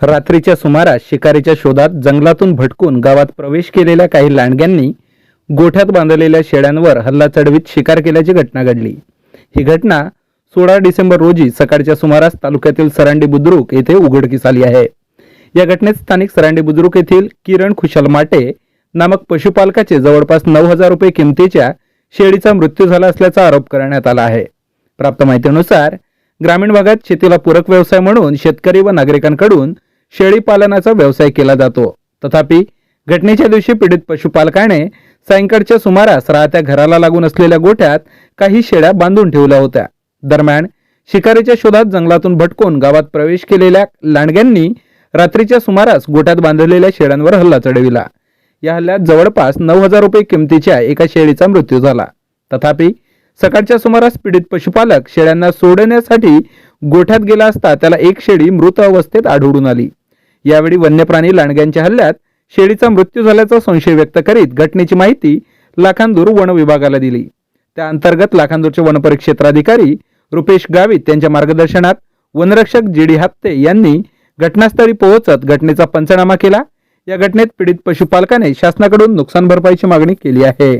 रात्रीच्या सुमारास शिकारीच्या शोधात जंगलातून भटकून गावात प्रवेश केलेल्या काही लांडग्यांनी गोठ्यात बांधलेल्या शेळ्यांवर हल्ला चढवीत शिकार केल्याची घटना घडली. ही घटना सोळा डिसेंबर रोजी सकाळच्या सुमारास तालुक्यातील सरांडी बुद्रुक येथे उघडकीस आली आहे. या घटनेत स्थानिक सरांडी बुद्रुक येथील किरण खुशाल माटे नामक पशुपालकाचे जवळपास नऊ हजार रुपये किमतीच्या शेळीचा मृत्यू झाला असल्याचा आरोप करण्यात आला आहे. प्राप्त माहितीनुसार ग्रामीण भागात शेतीला पूरक व्यवसाय म्हणून शेतकरी व नागरिकांकडून शेळी पालनाचा व्यवसाय केला जातो. तथापि घटनेच्या दिवशी पीडित पशुपालकाने सायंकाळच्या सुमारास राहत्या घराला लागून असलेल्या गोठ्यात काही शेळ्या बांधून ठेवल्या होत्या. दरम्यान शिकारीच्या शोधात जंगलातून भटकून गावात प्रवेश केलेल्या लांडग्यांनी रात्रीच्या सुमारास गोठ्यात बांधलेल्या शेळ्यांवर हल्ला चढविला. या हल्ल्यात जवळपास नऊ हजार रुपये किमतीच्या एका शेळीचा मृत्यू झाला. तथापि सकाळच्या सुमारास पीडित पशुपालक शेळ्यांना सोडण्यासाठी गोठ्यात गेला असता त्याला एक शेळी मृत अवस्थेत आढळून आली. यावेळी वन्यप्राणी लांडग्यांच्या हल्ल्यात शेळीचा मृत्यू झाल्याचा संशय व्यक्त करीत घटनेची माहिती लाखांदूर वन विभागाला दिली. त्या अंतर्गत लाखांदूरचे वनपरिक्षेत्राधिकारी रुपेश गावित यांच्या मार्गदर्शनात वनरक्षक जी डी हप्ते यांनी घटनास्थळी पोहोचत घटनेचा पंचनामा केला. या घटनेत पीडित पशुपालकाने शासनाकडून नुकसान भरपाईची मागणी केली आहे.